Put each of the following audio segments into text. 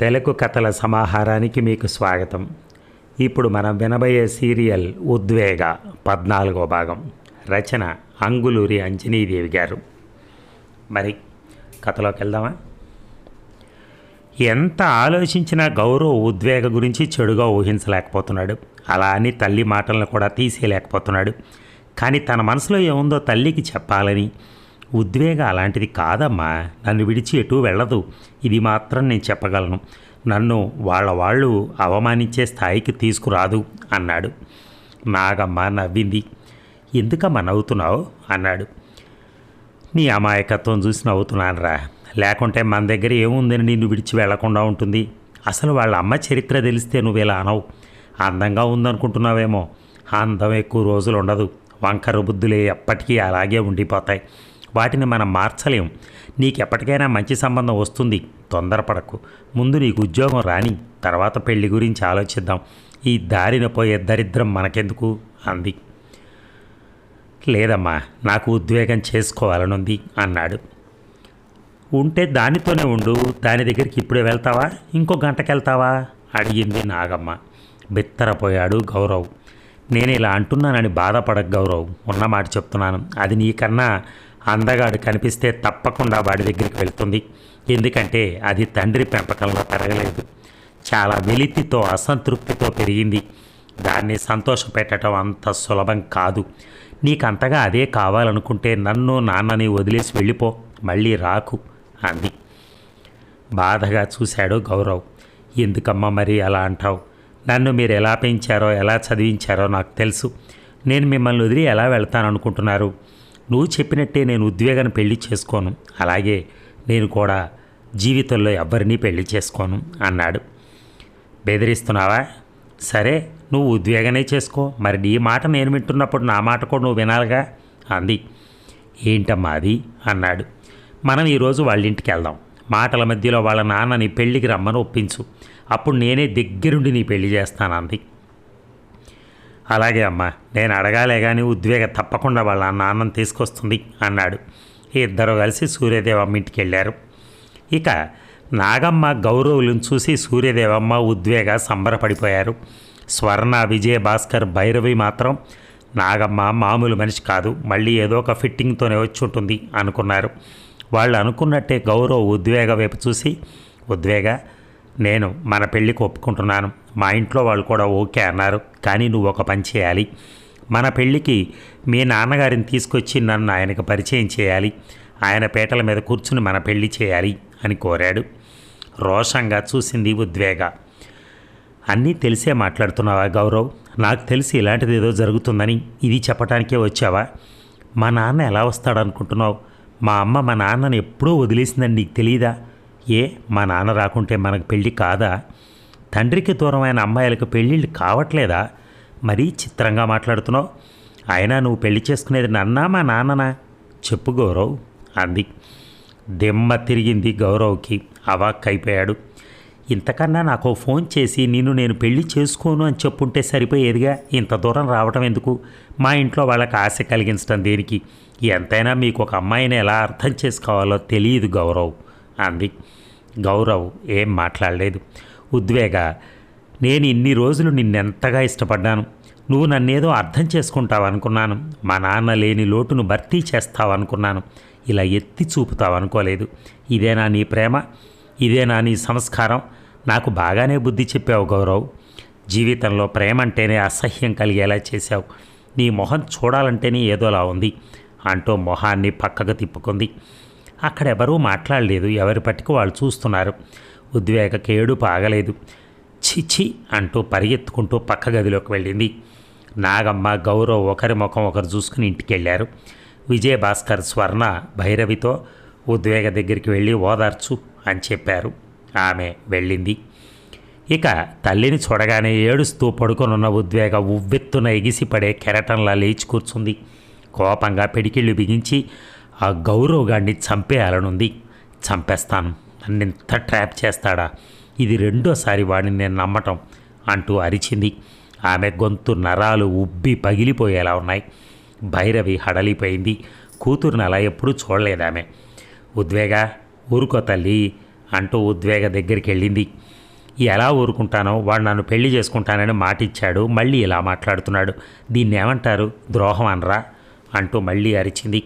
తెలుగు కథల సమాహారానికి మీకు స్వాగతం. ఇప్పుడు మనం వినబోయే సీరియల్ ఉద్వేగ పద్నాలుగో భాగం. రచన అంగులూరి అంజనీదేవి గారు. మరి కథలోకి వెళ్దామా? ఎంత ఆలోచించినా గౌరవ్ ఉద్వేగ గురించి చెడుగా ఊహించలేకపోతున్నాడు. అలా అని తల్లి మాటలను కూడా తీసేయలేకపోతున్నాడు. కానీ తన మనసులో ఏముందో తల్లికి చెప్పాలని ఉద్వేగ అలాంటిది కాదమ్మా. నన్ను విడిచి ఎటూ వెళ్ళదు. ఇది మాత్రం నేను చెప్పగలను. నన్ను వాళ్ళ వాళ్ళు అవమానించే స్థాయికి తీసుకురాదు అన్నాడు. నాగమ్మ నవ్వింది. ఎందుకమ్మా నవ్వుతున్నావు? అన్నాడు. నీ అమాయకత్వం చూసి నవ్వుతున్నానురా. లేకుంటే మన దగ్గర ఏముందని నిన్ను విడిచి వెళ్ళకుండా ఉంటుంది. అసలు వాళ్ళ అమ్మ చరిత్ర తెలిస్తే నువ్వు ఇలా అనవు. అందంగా ఉందనుకుంటున్నావేమో. అందం ఎక్కువ రోజులు ఉండదు. వంకర బుద్ధులే ఎప్పటికీ అలాగే ఉండిపోతాయి. వాటిని మనం మార్చలేం. నీకెప్పటికైనా మంచి సంబంధం వస్తుంది. తొందరపడకు. ముందు నీకు ఉద్యోగం రాని తర్వాత పెళ్ళి గురించి ఆలోచిద్దాం. ఈ దారిన పోయే దరిద్రం మనకెందుకు? అంది. లేదమ్మా నాకు ఉద్వేగం చేసుకోవాలనుంది అన్నాడు. ఉంటే దానితోనే ఉండు. దాని దగ్గరికి ఇప్పుడే వెళ్తావా? ఇంకో గంటకి వెళ్తావా అడిగింది నాగమ్మ. బిత్తరపోయాడు గౌరవ్. నేను ఇలా అంటున్నానని బాధపడక గౌరవ్. ఉన్నమాట చెప్తున్నాను. అది నీకన్నా అందగాడు కనిపిస్తే తప్పకుండా వాడి దగ్గరికి వెళ్తుంది. ఎందుకంటే అది తండ్రి పెంపకంలో పెరగలేదు. చాలా వెలితితో అసంతృప్తితో పెరిగింది. దాన్ని సంతోషపెట్టడం అంత సులభం కాదు. నీకంతగా అదే కావాలనుకుంటే నన్ను నాన్నని వదిలేసి వెళ్ళిపో మళ్ళీ రాకు అంది. బాధగా చూశాడు గౌరవ్. ఎందుకమ్మా మరి అలా అంటావు? నన్ను మీరు ఎలా పెంచారో ఎలా చదివించారో నాకు తెలుసు. నేను మిమ్మల్ని వదిలి ఎలా వెళ్తాననుకుంటున్నారు? నువ్వు చెప్పినట్టే నేను ఉద్వేగాన్ని పెళ్ళి చేసుకోను. అలాగే నేను కూడా జీవితంలో ఎవ్వరినీ పెళ్ళి చేసుకోను అన్నాడు. బెదిరిస్తున్నావా? సరే నువ్వు ఉద్వేగనే చేసుకో. మరి నీ మాట నేను వింటున్నప్పుడు నా మాట కూడా నువ్వు వినాలిగా? అంది. ఏంటమ్మా అది? అన్నాడు. మనం ఈరోజు వాళ్ళ ఇంటికి వెళ్దాం. మాటల మధ్యలో వాళ్ళ నాన్నని పెళ్ళికి రమ్మని ఒప్పించు. అప్పుడు నేనే దగ్గరుండి నీ పెళ్ళి చేస్తాను అంది. అలాగే అమ్మా నేను అడగాలే కానీ ఉద్వేగ తప్పకుండా వాళ్ళ నాన్నని తీసుకొస్తుంది అన్నాడు. ఇద్దరు కలిసి సూర్యదేవమ్మ ఇంటికి వెళ్ళారు. ఇక నాగమ్మ గౌరవులను చూసి సూర్యదేవమ్మ ఉద్వేగ సంబరపడిపోయారు. స్వర్ణ విజయ భాస్కర్ భైరవి మాత్రం నాగమ్మ మామూలు మనిషి కాదు మళ్ళీ ఏదో ఒక ఫిట్టింగ్తోనే వచ్చి ఉంటుంది అనుకున్నారు. వాళ్ళు అనుకున్నట్టే గౌరవ్ ఉద్వేగ వైపు చూసి ఉద్వేగ నేను మన పెళ్ళికి ఒప్పుకుంటున్నాను. మా ఇంట్లో వాళ్ళు కూడా ఓకే అన్నారు. కానీ నువ్వు ఒక పని చేయాలి. మన పెళ్ళికి మీ నాన్నగారిని తీసుకొచ్చి నన్ను ఆయనకు పరిచయం చేయాలి. ఆయన పేటల మీద కూర్చుని మన పెళ్ళి చేయాలి అని కోరాడు. రోషంగా చూసింది ఉద్వేగ. అన్నీ తెలిసే మాట్లాడుతున్నావా గౌరవ్? నాకు తెలిసి ఇలాంటిది ఏదో జరుగుతుందని ఇది చెప్పటానికే వచ్చావా? మా నాన్న ఎలా వస్తాడనుకుంటున్నావు? మా అమ్మ మా నాన్నను ఎప్పుడూ వదిలేసిందని నీకు తెలియదా ఏ మా నాన్న రాకుంటే మనకు పెళ్ళి కాదా? తండ్రికి దూరమైన అమ్మాయిలకు పెళ్ళిళ్ళు కావట్లేదా? మరీ చిత్రంగా మాట్లాడుతున్నావు. అయినా నువ్వు పెళ్ళి చేసుకునేది నన్నా మా నాన్ననా? చెప్పు గౌరవ్ అంది. దిమ్మ తిరిగింది గౌరవ్కి. అవాక్కైపోయాడు ఇంతకన్నా నాకు ఫోన్ చేసి నిన్ను నేను పెళ్ళి చేసుకోను అని చెప్పుంటే సరిపోయేదిగా? ఇంత దూరం రావటం ఎందుకు? మా ఇంట్లో వాళ్ళకి ఆశ కలిగించడం దేనికి? ఎంతైనా మీకు ఒక అమ్మాయిని ఎలా అర్థం చేసుకోవాలో తెలియదు గౌరవ్ అంది. గౌరవ్ ఏం మాట్లాడలేదు. ఉద్వేగ నేను ఇన్ని రోజులు నిన్నెంతగా ఇష్టపడ్డాను. నువ్వు నన్నేదో అర్థం చేసుకుంటావు అనుకున్నాను మా నాన్న లేని లోటును భర్తీ చేస్తావు అనుకున్నాను ఇలా ఎత్తి చూపుతావు అనుకోలేదు ఇదేనా నీ ప్రేమ? ఇదేనా నీ సంస్కారం? నాకు బాగానే బుద్ధి చెప్పావు గౌరవ్. జీవితంలో ప్రేమ అంటేనే అసహ్యం కలిగేలా చేశావు. నీ మొహం చూడాలంటేనే ఏదోలా ఉంది. అంటూ మొహాన్ని పక్కకు తిప్పుకుంది. అక్కడెవరూ మాట్లాడలేదు. ఎవరి పట్టుకు వాళ్ళు చూస్తున్నారు. ఉద్వేగ కేడు పాగలేదు. చిచి అంటూ పరిగెత్తుకుంటూ పక్క గదిలోకి వెళ్ళింది. నాగమ్మ గౌరవ్ ఒకరి ముఖం ఒకరు చూసుకుని ఇంటికి వెళ్ళారు విజయభాస్కర్ స్వర్ణ భైరవితో ఉద్వేగ దగ్గరికి వెళ్ళి ఓదార్చు అని చెప్పారు. ఆమె వెళ్ళింది. ఇక తల్లిని చూడగానే ఏడుస్తూ పడుకొనున్న ఉద్వేగ ఉవ్వెత్తున ఎగిసిపడే కెరటంలా లేచి కూర్చుంది. కోపంగా పెడికిళ్ళు బిగించి ఆ గౌరవగాడిని చంపేయాలనుంది. చంపేస్తాను. నన్ను ఇంత ట్రాప్ చేస్తాడా? ఇది రెండోసారి వాడిని నేను నమ్మటం అంటూ అరిచింది. ఆమె గొంతు నరాలు ఉబ్బి పగిలిపోయేలా ఉన్నాయి. భైరవి హడలిపోయింది. కూతురుని అలా ఎప్పుడూ చూడలేదామె. ఉద్వేగ ఊరుకో తల్లి అంటూ ఉద్వేగ దగ్గరికి వెళ్ళింది ఎలా ఊరుకుంటానో వాడు నన్ను పెళ్ళి చేసుకుంటానని మాట ఇచ్చాడు మళ్ళీ ఇలా మాట్లాడుతున్నాడు. దీన్ని ఏమంటారు ద్రోహం అనరా అంటూ మళ్ళీ అరిచింది.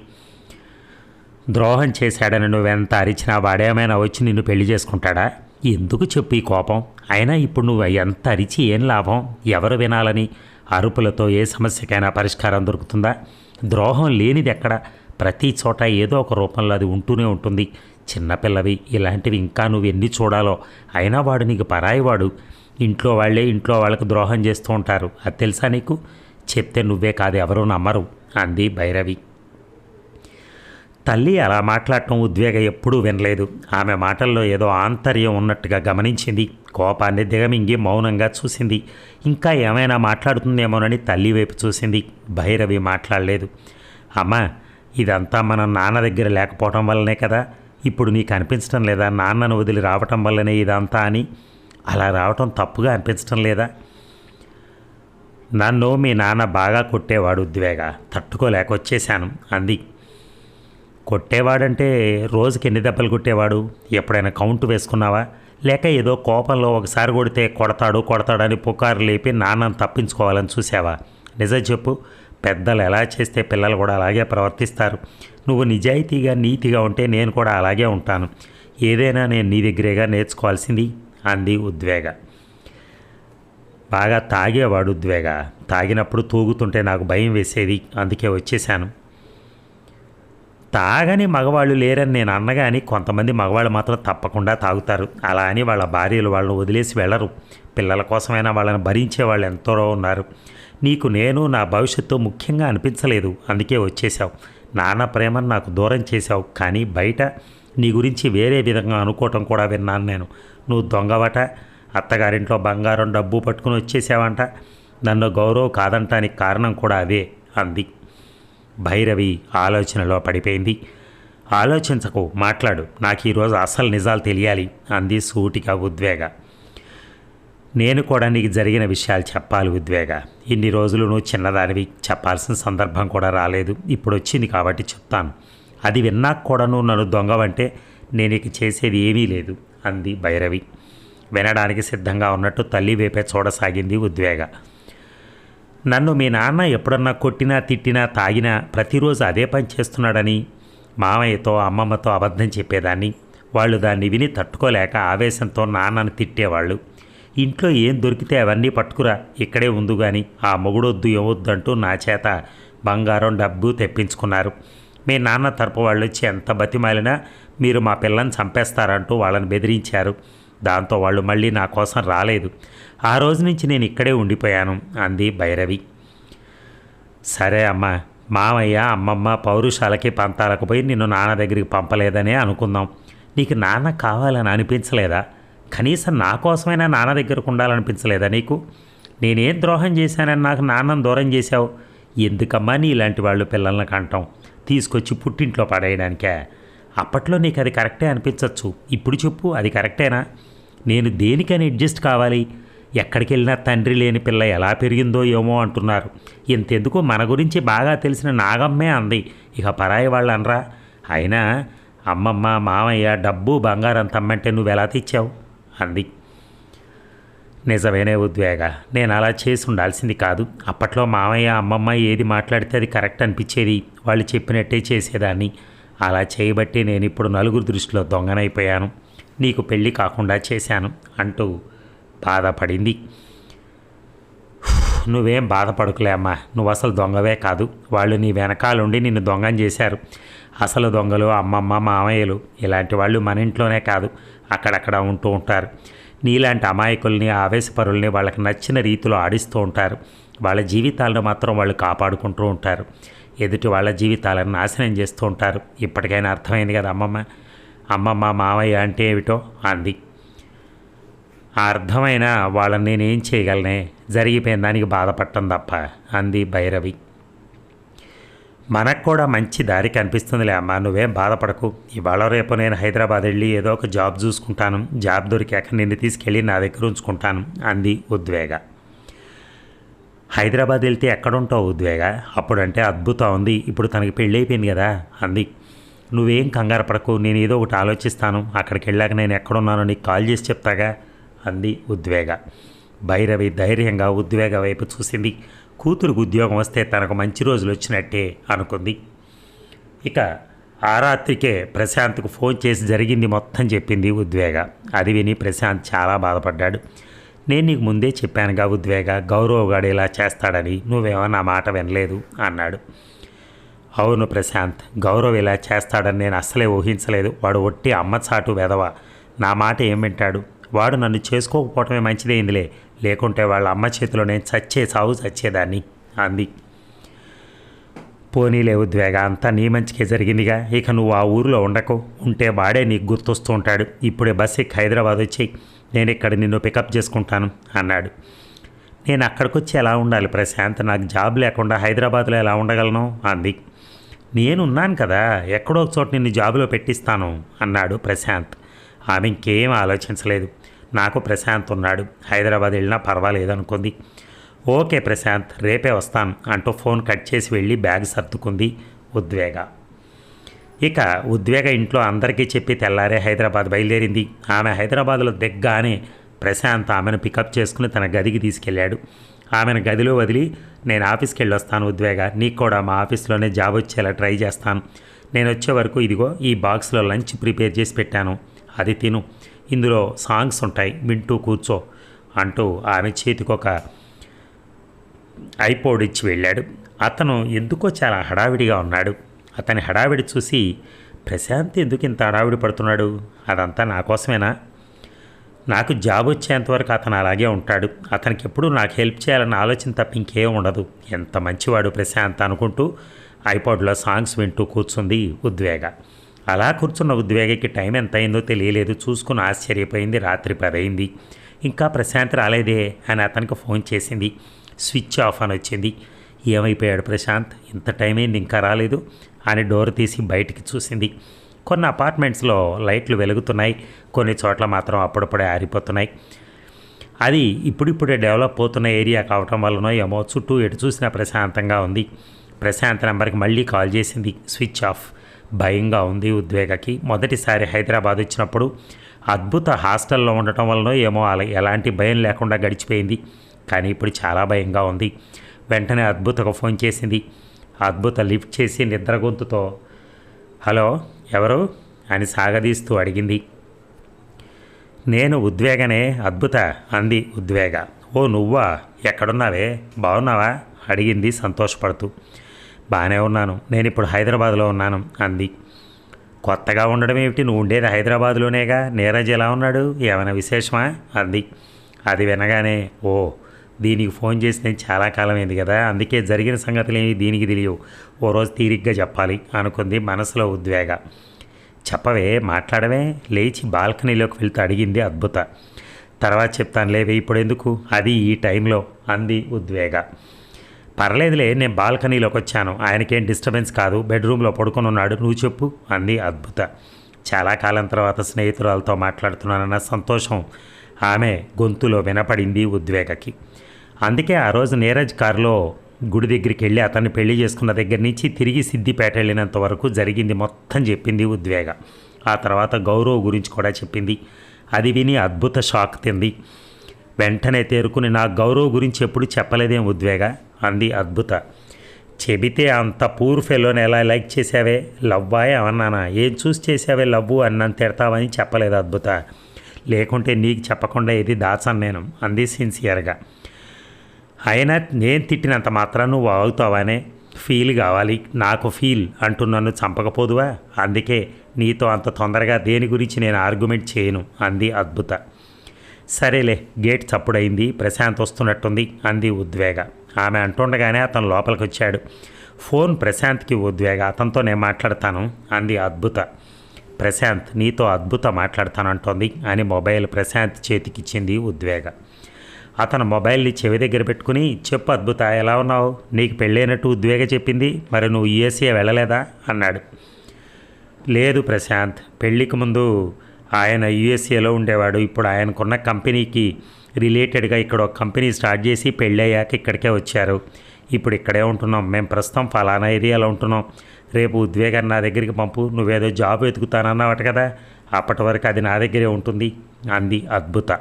ద్రోహం చేశాడని నువ్వెంత అరిచినా వాడేమైనా వచ్చి నిన్ను పెళ్ళి చేసుకుంటాడా? ఎందుకు చెప్పు ఈ కోపం? అయినా ఇప్పుడు నువ్వు ఎంత అరిచి ఏం లాభం? ఎవరు వినాలని? అరుపులతో ఏ సమస్యకైనా పరిష్కారం దొరుకుతుందా? ద్రోహం లేనిది ఎక్కడ? ప్రతి చోట ఏదో ఒక రూపంలో అది ఉంటూనే ఉంటుంది. చిన్నపిల్లవి ఇలాంటివి ఇంకా నువ్వు ఎన్ని చూడాలో? అయినా వాడు నీకు పరాయివాడు. ఇంట్లో వాళ్ళే ఇంట్లో వాళ్ళకు ద్రోహం చేస్తూ ఉంటారు. అది తెలుసా నీకు? చెప్తే నువ్వే కాదు ఎవరూ నమ్మరు. అంది భైరవి. తల్లి అలా మాట్లాడటం ఉద్వేగ ఎప్పుడూ వినలేదు. ఆమె మాటల్లో ఏదో ఆంతర్యం ఉన్నట్టుగా గమనించింది. కోపాన్ని దిగమింగి మౌనంగా చూసింది. ఇంకా ఏమైనా మాట్లాడుతుందేమోనని తల్లి వైపు చూసింది. భైరవి మాట్లాడలేదు. అమ్మా ఇదంతా మనం నాన్న దగ్గర లేకపోవటం వల్లనే కదా? ఇప్పుడు నీకు అనిపించడం లేదా? నాన్నను వదిలి రావటం వల్లనే ఇదంతా అని? అలా రావటం తప్పుగా అనిపించడం లేదా? నన్ను మీ నాన్న బాగా కొట్టేవాడు ఉద్వేగ. తట్టుకోలేక వచ్చేసాను అంది. కొట్టేవాడంటే రోజుకి ఎన్ని దెబ్బలు కొట్టేవాడు? ఎప్పుడైనా కౌంట్ వేసుకున్నావా? లేక ఏదో కోపంలో ఒకసారి కొడితే కొడతాడు కొడతాడని పుకారు లేపి నాన్నను తప్పించుకోవాలని చూసావా? నిజం చెప్పు. పెద్దలు ఎలా చేస్తే పిల్లలు కూడా అలాగే ప్రవర్తిస్తారు. నువ్వు నిజాయితీగా నీతిగా ఉంటే నేను కూడా అలాగే ఉంటాను. ఏదైనా నేను నీ దగ్గరేగా నేర్చుకోవాల్సింది అంది ఉద్వేగ. బాగా తాగేవాడు ఉద్వేగ. తాగినప్పుడు తూగుతుంటే నాకు భయం వేసేది. అందుకే వచ్చేసాను తాగని మగవాళ్ళు లేరని నేను అన్నగాని కొంతమంది మగవాళ్ళు మాత్రం తప్పకుండా తాగుతారు. అలా అని వాళ్ళ భార్యలు వాళ్ళని వదిలేసి వెళ్ళరు. పిల్లల కోసమైనా వాళ్ళని భరించే వాళ్ళు ఎంతో ఉన్నారు. నీకు నేను నా భవిష్యత్తు ముఖ్యంగా అనిపించలేదు. అందుకే వచ్చేసావు నాన్న ప్రేమను నాకు దూరం చేశావు. కానీ బయట నీ గురించి వేరే విధంగా అనుకోవటం కూడా విన్నాను నేను. నువ్వు దొంగవట అత్తగారింట్లో బంగారం డబ్బు పట్టుకుని వచ్చేసావంట. నన్ను గౌరవ్ కాదంటానికి కారణం కూడా అదే అంది. భైరవి ఆలోచనలో పడిపోయింది. ఆలోచించకు మాట్లాడు నాకు ఈరోజు అసలు నిజాలు తెలియాలి అంది సూటిగా ఉద్వేగ. నేను కూడా నీకు జరిగిన విషయాలు చెప్పాలి ఉద్వేగ. ఇన్ని రోజులు నువ్వు చిన్నదానివి చెప్పాల్సిన సందర్భం కూడా రాలేదు. ఇప్పుడు వచ్చింది కాబట్టి చెప్తాను. అది విన్నాక కూడా నువ్వు నన్ను దొంగవంటే నేను ఇక చేసేది ఏమీ లేదు అంది భైరవి. వినడానికి సిద్ధంగా ఉన్నట్టు తల్లి వైపే చూడసాగింది ఉద్వేగ. నన్ను మీ నాన్న ఎప్పుడన్నా కొట్టినా తిట్టినా తాగినా ప్రతిరోజు అదే పని చేస్తున్నాడని మామయ్యతో అమ్మమ్మతో అబద్ధం చెప్పేదాన్ని. వాళ్ళు దాన్ని విని తట్టుకోలేక ఆవేశంతో నాన్నను తిట్టేవాళ్ళు. ఇంట్లో ఏం దొరికితే అవన్నీ పట్టుకురా ఇక్కడే ఉందు కానీ ఆ మొగుడొద్దు ఏమొద్దంటూ నా చేత బంగారం డబ్బు తెప్పించుకున్నారు. మీ నాన్న తరపు వాళ్ళు వచ్చి ఎంత బతిమాలినా మీరు మా పిల్లని చంపేస్తారంటూ వాళ్ళని బెదిరించారు. దాంతో వాళ్ళు మళ్ళీ నా కోసం రాలేదు. ఆ రోజు నుంచి నేను ఇక్కడే ఉండిపోయాను అంది భైరవి. సరే అమ్మ మామయ్య అమ్మమ్మ పౌరుషాలకి పంతాలకు పోయి నిన్ను నాన్న దగ్గరికి పంపలేదనే అనుకుందాం. నీకు నాన్న కావాలని అనిపించలేదా? కనీసం నా కోసమైనా నాన్న దగ్గరకు ఉండాలనిపించలేదా నీకు? నేనేం ద్రోహం చేశానని నాకు నాన్నను దూరం చేశావు. ఎందుకమ్మా నీ ఇలాంటి వాళ్ళు పిల్లల్ని కంటాం? తీసుకొచ్చి పుట్టింట్లో పడేయడానికే. అప్పట్లో నీకు అది కరెక్టే అనిపించవచ్చు ఇప్పుడు చెప్పు అది కరెక్టేనా? నేను దేనికని అడ్జస్ట్ కావాలి? ఎక్కడికి వెళ్ళినా తండ్రి లేని పిల్ల ఎలా పెరిగిందో ఏమో అంటున్నారు. ఇంతెందుకు మన గురించి బాగా తెలిసిన నాగమ్మే అంది. ఇక పరాయి వాళ్ళు అనరా అయినా అమ్మమ్మ మామయ్య డబ్బు బంగారం తమ్మంటే నువ్వు ఎలా తెచ్చావు? అంది. నిజమేనే ఉద్వేగ. నేను అలా చేసి ఉండాల్సింది కాదు. అప్పట్లో మామయ్య అమ్మమ్మ ఏది మాట్లాడితే అది కరెక్ట్ అనిపించేది. వాళ్ళు చెప్పినట్టే చేసేదాన్ని. అలా చేయబట్టి నేను ఇప్పుడు నలుగురు దృష్టిలో దొంగనైపోయాను. నీకు పెళ్ళి కాకుండా చేశాను అంటూ బాధపడింది. నువ్వేం బాధపడకులే అమ్మా. నువ్వు అసలు దొంగవే కాదు. వాళ్ళు నీ వెనకాలుండి నిన్ను దొంగం చేశారు. అసలు దొంగలు అమ్మమ్మ మామయ్యలు ఇలాంటి వాళ్ళు మన ఇంట్లోనే కాదు. అక్కడక్కడ ఉంటూ ఉంటారు. నీలాంటి అమాయకుల్ని ఆవేశపరుల్ని వాళ్ళకి నచ్చిన రీతిలో ఆడిస్తూ ఉంటారు. వాళ్ళ జీవితాలను మాత్రం వాళ్ళు కాపాడుకుంటూ ఉంటారు. ఎదుటి వాళ్ళ జీవితాలను నాశనం చేస్తూ ఉంటారు. ఇప్పటికైనా అర్థమైంది కదా అమ్మమ్మ? అమ్మమ్మ మామయ్య అంటే ఏమిటో అంది. ఆ అర్థమైన వాళ్ళని నేనేం చేయగలనే? జరిగిపోయిన దానికి బాధపడటం తప్ప అంది భైరవి. మనకు కూడా మంచి దారి కనిపిస్తుందిలే అమ్మా నువ్వేం బాధపడకు. ఇవాళ రేపు నేను హైదరాబాద్ వెళ్ళి ఏదో ఒక జాబ్ చూసుకుంటాను. జాబ్ దొరికాక నిన్ను తీసుకెళ్ళి నా దగ్గర ఉంచుకుంటాను అంది ఉద్వేగ. హైదరాబాద్ వెళ్తే ఎక్కడుంటావు ఉద్వేగ? అప్పుడంటే అద్భుతం ఉంది ఇప్పుడు తనకి పెళ్ళైపోయింది కదా అంది. నువ్వేం కంగారు పడకు నేను ఏదో ఒకటి ఆలోచిస్తాను. అక్కడికి వెళ్ళాక నేను ఎక్కడున్నానో నీకు కాల్ చేసి చెప్తాగా అంది ఉద్వేగ. భైరవి ధైర్యంగా ఉద్వేగ వైపు చూసింది. కూతురుకు ఉద్యోగం వస్తే తనకు మంచి రోజులు వచ్చినట్టే అనుకుంది. ఇక ఆ రాత్రికే ప్రశాంత్కు ఫోన్ చేసి జరిగింది మొత్తం చెప్పింది ఉద్వేగ. అది విని ప్రశాంత్ చాలా బాధపడ్డాడు. నేను నీకు ముందే చెప్పానుగా ఉద్వేగ గౌరవగాడు ఇలా చేస్తాడని నువ్వేమో నా మాట వినలేదు అన్నాడు. అవును ప్రశాంత్ గౌరవ్ ఇలా చేస్తాడని నేను అస్సలే ఊహించలేదు. వాడు ఒట్టి అమ్మ చాటు వెదవ నా మాట ఏం వింటాడు? వాడు నన్ను చేసుకోకపోవటమే మంచిదైందిలే లేకుంటే వాళ్ళ అమ్మ చేతిలో నేను చచ్చే సాగు చచ్చేదాన్ని అంది. పోనీలే ఉద్వేగ అంతా నీ మంచికే జరిగిందిగా. ఇక నువ్వు ఆ ఊరిలో ఉండకు. ఉంటే వాడే నీకు గుర్తొస్తూ ఉంటాడు. ఇప్పుడే బస్ ఎక్కి హైదరాబాద్ వచ్చి నేను ఇక్కడ నిన్ను పికప్ చేసుకుంటాను అన్నాడు. నేను అక్కడికి వచ్చి ఎలా ఉండాలి ప్రశాంత్? నాకు జాబ్ లేకుండా హైదరాబాద్లో ఎలా ఉండగలను? అంది. నేనున్నాను కదా ఎక్కడో ఒక చోట నిన్ను జాబులో పెట్టిస్తాను అన్నాడు ప్రశాంత్. ఆమె ఇంకేం ఆలోచించలేదు. నాకు ప్రశాంత్ ఉన్నాడు. హైదరాబాద్ వెళ్ళినా పర్వాలేదు అనుకుంది. ఓకే ప్రశాంత్ రేపే వస్తాను అంటూ ఫోన్ కట్ చేసి వెళ్ళి బ్యాగ్ సర్దుకుంది ఉద్వేగ. ఇక ఉద్వేగ ఇంట్లో అందరికీ చెప్పి తెల్లారే హైదరాబాద్ బయలుదేరింది. ఆమె హైదరాబాద్లో దిగ్గానే ప్రశాంత్ ఆమెను పికప్ చేసుకుని తన గదికి తీసుకెళ్ళాడు. ఆమెను గదిలో వదిలి నేను ఆఫీస్కి వెళ్ళి వస్తాను ఉద్వేగ. నీకు కూడా మా ఆఫీస్లోనే జాబ్ వచ్చేలా ట్రై చేస్తాను. నేను వచ్చే వరకు ఇదిగో ఈ బాక్స్లో లంచ్ ప్రిపేర్ చేసి పెట్టాను. అది తిను. ఇందులో సాంగ్స్ ఉంటాయి. వింటూ కూర్చో అంటూ ఆమె చేతికి ఒక ఐపోడ్ ఇచ్చి వెళ్ళాడు. అతను ఎందుకో చాలా హడావిడిగా ఉన్నాడు. అతని హడావిడి చూసి ప్రశాంత్ ఎందుకు ఇంత హడావిడి పడుతున్నాడు? అదంతా నా కోసమేనా? నాకు జాబ్ వచ్చేంతవరకు అతను అలాగే ఉంటాడు. అతనికి ఎప్పుడు నాకు హెల్ప్ చేయాలన్న ఆలోచన తప్ప ఇంకేం ఉండదు. ఎంత మంచివాడు ప్రశాంత్ అనుకుంటూ ఐపాడ్లో సాంగ్స్ వింటూ కూర్చుంది ఉద్వేగ. అలా కూర్చున్న ఉద్వేగకి టైం ఎంత అయిందో తెలియలేదు. చూసుకుని ఆశ్చర్యపోయింది. రాత్రి పదయింది ఇంకా ప్రశాంత్ రాలేదే అని అతనికి ఫోన్ చేసింది. స్విచ్ ఆఫ్ అని వచ్చింది. ఏమైపోయాడు ప్రశాంత్? ఇంత టైం అయింది ఇంకా రాలేదు అని డోర్ తీసి బయటికి చూసింది. కొన్ని అపార్ట్మెంట్స్లో లైట్లు వెలుగుతున్నాయి. కొన్ని చోట్ల మాత్రం అప్పుడప్పుడే ఆరిపోతున్నాయి. అది ఇప్పుడిప్పుడే డెవలప్ అవుతున్న ఏరియా కావటం వలనో ఏమో చుట్టూ ఎటు చూసినా ప్రశాంతంగా ఉంది. ప్రశాంత్ నెంబర్కి మళ్ళీ కాల్ చేసింది. Switch off. భయంగా ఉంది ఉద్వేగకి. మొదటిసారి హైదరాబాద్ వచ్చినప్పుడు అద్భుత హాస్టల్లో ఉండటం వలనో ఏమో అలా ఎలాంటి భయం లేకుండా గడిచిపోయింది. కానీ ఇప్పుడు చాలా భయంగా ఉంది. వెంటనే అద్భుతకు ఫోన్ చేసింది. అద్భుత లిఫ్ట్ చేసి నిద్ర గొంతుతో హలో ఎవరు? అని సాగదీస్తూ అడిగింది. నేను ఉద్వేగనే అద్భుత అంది ఉద్వేగ. ఓ నువ్వా? ఎక్కడున్నావే? బాగున్నావా అడిగింది సంతోషపడుతూ. బాగానే ఉన్నాను. నేను ఇప్పుడు హైదరాబాద్లో ఉన్నాను అంది. కొత్తగా ఉండడం ఏమిటి? నువ్వు ఉండేది హైదరాబాద్లోనేగా? నీరజ్ ఎలా ఉన్నాడు? ఏమైనా విశేషమా? అంది. అది వినగానే ఓ దీనికి ఫోన్ చేసి నేను చాలా కాలం అయింది కదా. అందుకే జరిగిన సంగతులు ఏమి దీనికి తెలియవు. ఓ రోజు తీరిగ్గా చెప్పాలి అనుకుంది మనసులో ఉద్వేగ. చెప్పవే మాట్లాడవే లేచి బాల్కనీలోకి వెళ్తూ అడిగింది అద్భుత. తర్వాత చెప్తాను లేవే ఇప్పుడు ఎందుకు? అది ఈ టైంలో అంది ఉద్వేగ. పర్లేదులే నేను బాల్కనీలోకి వచ్చాను. ఆయనకేం డిస్టర్బెన్స్ కాదు. బెడ్రూమ్లో పడుకొని ఉన్నాడు నువ్వు చెప్పు అంది అద్భుత. చాలా కాలం తర్వాత స్నేహితురాలతో మాట్లాడుతున్నానన్న సంతోషం ఆమె గొంతులో వినపడింది ఉద్వేగకి. అందుకే ఆ రోజు నీరజ్ కారులో గుడి దగ్గరికి వెళ్ళి అతన్ని పెళ్ళి చేసుకున్న దగ్గర నుంచి తిరిగి సిద్దిపేట వెళ్ళినంత వరకు జరిగింది మొత్తం చెప్పింది ఉద్వేగ. ఆ తర్వాత గౌరవ్ గురించి కూడా చెప్పింది. అది విని అద్భుత షాక్ తింది. వెంటనే తేరుకుని నా గౌరవ్ గురించి ఎప్పుడు చెప్పలేదేం ఉద్వేగ? అంది అద్భుత. చెబితే అంత పూర్ ఫెలోని ఎలా లైక్ చేసావే లవ్వా ఏమన్నానా? ఏం చూసి చేసావే లవ్వు? అన్నంత తిడతావని చెప్పలేదు అద్భుత. లేకుంటే నీకు చెప్పకుండా ఇది దాచను నేను అంది సిన్సియర్గా. అయినా నేను తిట్టినంత మాత్రం నువ్వు అవుతావానే ఫీల్ కావాలి. నాకు ఫీల్ అంటూ నన్ను చంపకపోదువా? అందుకే నీతో అంత తొందరగా దేని గురించి నేను ఆర్గ్యుమెంట్ చేయను అంది అద్భుత. సరేలే గేట్ చప్పుడైంది. ప్రశాంత్ వస్తున్నట్టుంది అంది ఉద్వేగ. ఆమె అంటుండగానే అతను లోపలికి వచ్చాడు ఫోన్ ప్రశాంత్కి ఉద్వేగ. అతనితో నేను మాట్లాడతాను అంది అద్భుత. ప్రశాంత్ నీతో అద్భుత మాట్లాడతానంటోంది అని మొబైల్ ప్రశాంత్ చేతికిచ్చింది ఉద్వేగ. అతను మొబైల్ని చెవి దగ్గర పెట్టుకుని చెప్పు అద్భుత ఎలా ఉన్నావు? నీకు పెళ్ళైనట్టు ఉద్వేగ చెప్పింది? మరి నువ్వు యుఎస్ఏ వెళ్ళలేదా? అన్నాడు. లేదు ప్రశాంత్ పెళ్ళికి ముందు ఆయన యుఎస్ఏలో ఉండేవాడు. ఇప్పుడు ఆయనకున్న కంపెనీకి రిలేటెడ్గా ఇక్కడ ఒక కంపెనీ స్టార్ట్ చేసి పెళ్ళయ్యాక ఇక్కడికే వచ్చారు. ఇప్పుడు ఇక్కడే ఉంటున్నాం. మేము ప్రస్తుతం ఫలానా ఏరియాలో ఉంటున్నాం. రేపు ఉద్వేగం నా దగ్గరికి పంపు. నువ్వేదో జాబ్ వెతుకుతానన్నావట కదా అప్పటి వరకు అది నా దగ్గరే ఉంటుంది అంది అద్భుత.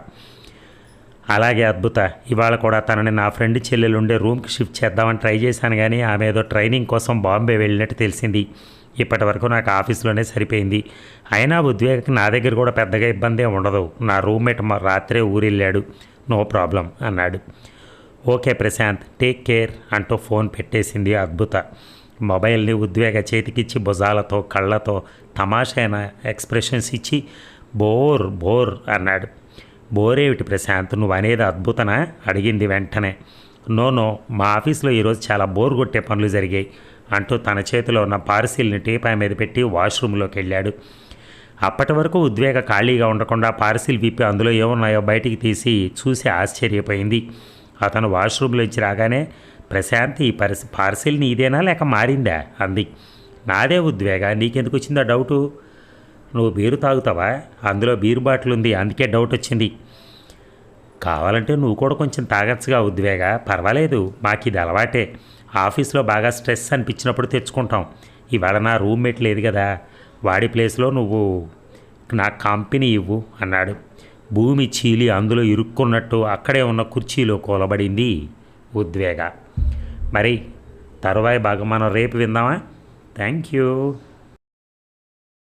అలాగే అద్భుత. ఇవాళ కూడా తనని నా ఫ్రెండ్ చెల్లెలు ఉండే రూమ్కి షిఫ్ట్ చేద్దామని ట్రై చేశాను కానీ ఆమె ఏదో ట్రైనింగ్ కోసం బాంబే వెళ్ళినట్టు తెలిసింది. ఇప్పటి వరకు నాకు ఆఫీస్లోనే సరిపోయింది. అయినా ఉద్వేగకి నా దగ్గర కూడా పెద్దగా ఇబ్బంది ఏం ఉండదు. నా రూమ్మేట్ మా రాత్రే ఊరెళ్ళాడు. నో ప్రాబ్లం అన్నాడు. ఓకే ప్రశాంత్ టేక్ కేర్ అంటూ ఫోన్ పెట్టేసింది అద్భుత. మొబైల్ని ఉద్వేగ చేతికిచ్చి భుజాలతో కళ్ళతో తమాషైన ఎక్స్ప్రెషన్స్ ఇచ్చి బోర్ బోర్ అన్నాడు. బోరేవిటి ప్రశాంత్? నువ్వు అనేది అద్భుతనా అడిగింది వెంటనే. నోనో మా ఆఫీస్లో ఈరోజు చాలా బోర్ కొట్టే పనులు జరిగాయి అంటూ తన చేతిలో ఉన్న పార్సిల్ని టీపాయ్ మీద పెట్టి వాష్రూమ్లోకి వెళ్ళాడు. అప్పటి వరకు ఉద్వేగ ఖాళీగా ఉండకుండా పార్సిల్ విప్పి అందులో ఏమున్నాయో బయటికి తీసి చూసి ఆశ్చర్యపోయింది. అతను వాష్రూమ్లో ఇచ్చి రాగానే ప్రశాంత్ ఈ పరిస్ పార్సిల్ నీదేనా లేక మారిందా? అంది. నాదే ఉద్వేగ. నీకెందుకు వచ్చిందా డౌటు? నువ్వు బీరు తాగుతావా? అందులో బీరు బాటిల్ ఉంది అందుకే డౌట్ వచ్చింది. కావాలంటే నువ్వు కూడా కొంచెం తాగచ్చుగా ఉద్వేగా. పర్వాలేదు మాకు ఇది అలవాటే. ఆఫీస్లో బాగా స్ట్రెస్ అనిపించినప్పుడు తెచ్చుకుంటాం. ఇవాళ నా రూమ్మేట్ లేదు కదా వాడి ప్లేస్లో నువ్వు నా కంపెనీ ఇవ్వు అన్నాడు. భూమి చీలి అందులో ఇరుక్కున్నట్టు అక్కడే ఉన్న కుర్చీలో కూలబడింది ఉద్వేగ. మరి తరువాయి భాగం మనం రేపు విందామా? Thank you.